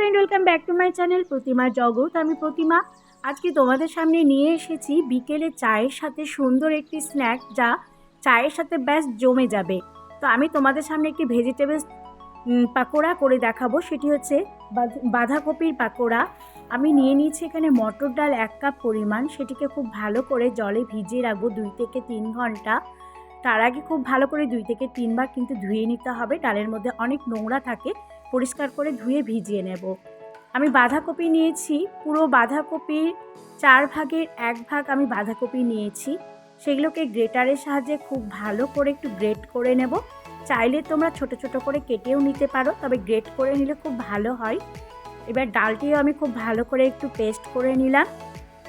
Friend welcome back to my channel Pratima Jagat. আমি প্রতিমা। আজকে তোমাদের সামনে নিয়ে এসেছি বিকেলে চায়ের সাথে সুন্দর একটি স্ন্যাক যা চায়ের সাথে ব্যাস জমে যাবে। তো আমি তোমাদের সামনে একটি ভেজিটেবল পাকোড়া করে দেখাবো। সেটি হচ্ছে বাঁধ- বাঁধাকপির পাকোড়া। আমি নিয়ে নিয়েছি এখানে মটর ডাল এক কাপ পরিমাণ। সেটিকে খুব ভালো করে জলে ভিজিয়ে রাখব দুই থেকে তিন ঘণ্টা। তার আগে খুব ভালো করে দুই থেকে তিনবার কিন্তু ধুয়ে নিতে হবে। ডালের মধ্যে অনেক নোংরা থাকে। পরিষ্কার করে ধুয়ে ভিজিয়ে নেব। আমি বাঁধাকপি নিয়েছি, পুরো বাঁধাকপির চার ভাগের এক ভাগ আমি বাঁধাকপি নিয়েছি। সেগুলোকে গ্রেটারের সাহায্যে খুব ভালো করে একটু গ্রেট করে নেব। চাইলে তোমরা ছোট ছোট করে কেটেও নিতে পারো, তবে গ্রেট করে নিলে খুব ভালো হয়। এবার ডালটিও আমি খুব ভালো করে একটু পেস্ট করে নিলাম।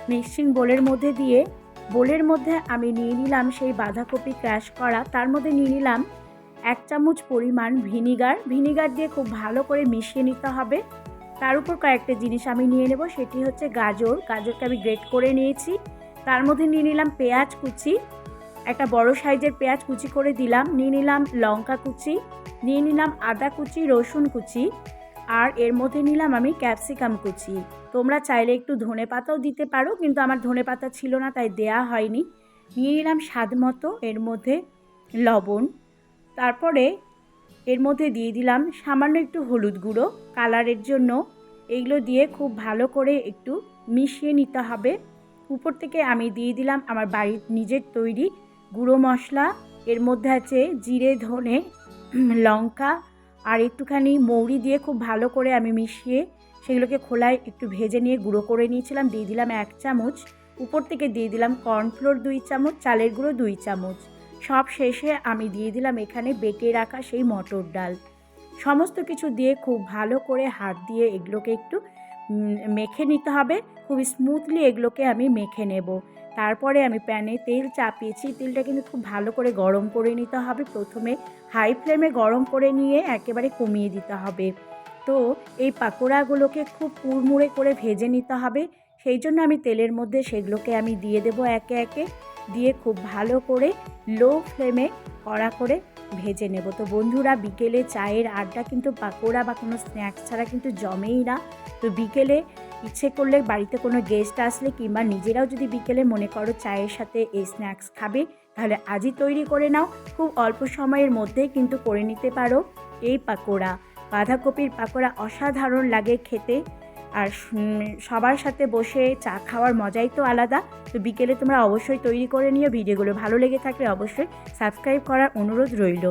মিক্সিং বোলের মধ্যে দিয়ে, বোলের মধ্যে আমি নিয়ে নিলাম সেই বাঁধাকপি ক্র্যাশ করা। তার মধ্যে নিয়ে নিলাম এক চামচ পরিমাণ ভিনিগার। ভিনিগার দিয়ে খুব ভালো করে মিশিয়ে নিতে হবে। তার উপর কয়েকটা জিনিস আমি নিয়ে নেব। সেটি হচ্ছে গাজর। গাজরকে আমি গ্রেট করে নিয়েছি। তার মধ্যে নিয়ে নিলাম পেঁয়াজ কুচি। একটা বড় সাইজের পেঁয়াজ কুচি করে দিলাম। নিয়ে নিলাম লঙ্কা কুচি। নিয়ে নিলাম আদা কুচি, রসুন কুচি। আর এর মধ্যে নিলাম আমি ক্যাপসিকাম কুচি। তোমরা চাইলে একটু ধনে পাতাও দিতে পারো, কিন্তু আমার ধনে পাতা ছিল না, তাই দেয়া হয়নি। নিয়ে নিলাম স্বাদ মতো। এর মধ্যে লবণ। তারপরে এর মধ্যে দিয়ে দিলাম সামান্য একটু হলুদ গুঁড়ো কালারের জন্য। এগুলো দিয়ে খুব ভালো করে একটু মিশিয়ে নিতে হবে। উপর থেকে আমি দিয়ে দিলাম আমার বাড়ির নিজের তৈরি গুঁড়ো মশলা। এর মধ্যে আছে জিরে, ধনে, লঙ্কা আর একটুখানি মৌরি দিয়ে খুব ভালো করে আমি মিশিয়ে সেগুলোকে খোলায় একটু ভেজে নিয়ে গুঁড়ো করে নিয়েছিলাম। দিয়ে দিলাম এক চামচ। উপর থেকে দিয়ে দিলাম কর্নফ্লোর দুই চামচ, চালের গুঁড়ো দুই চামচ। সব শেষে আমি দিয়ে দিলাম এখানে বেটে রাখা সেই মটর ডাল। সমস্ত কিছু দিয়ে খুব ভালো করে হাত দিয়ে এগুলোকে একটু মেখে নিতে হবে। খুব স্মুথলি এগুলোকে আমি মেখে নেব। তারপরে আমি প্যানে তেল চাপিয়েছি। তেলটা কিন্তু খুব ভালো করে গরম করে নিতে হবে। প্রথমে হাই ফ্লেমে গরম করে নিয়ে একেবারে কমিয়ে দিতে হবে। তো এই পাকোড়াগুলোকে খুব কুড়মুড়ে করে ভেজে নিতে হবে। সেই জন্য আমি তেলের মধ্যে সেগুলোকে আমি দিয়ে দেবো একে একে। দিয়ে খুব ভালো করে লো ফ্লেমে কড়া করে ভেজে নেব। তো বন্ধুরা, বিকেলে চায়ের আড্ডা কিন্তু পাকোড়া বা কোনো স্ন্যাক্স ছাড়া কিন্তু জমেই না। তো বিকেলে ইচ্ছে করলে বাড়িতে কোনো গেস্ট আসলে কিংবা নিজেরাও যদি বিকেলে মনে করো চায়ের সাথে এই স্ন্যাক্স খাবে, তাহলে আজই তৈরি করে নাও। খুব অল্প সময়ের মধ্যেই কিন্তু করে নিতে পারো। এই পাকোড়া, বাঁধাকপির পাকোড়া অসাধারণ লাগে খেতে। আর সবার সাথে বসে চা খাওয়ার মজাই তো আলাদা। তো বিকেলে তোমরা অবশ্যই তৈরি করে নিও ভিডিওগুলো। ভালো লেগে থাকলে অবশ্যই সাবস্ক্রাইব করার অনুরোধ রইল।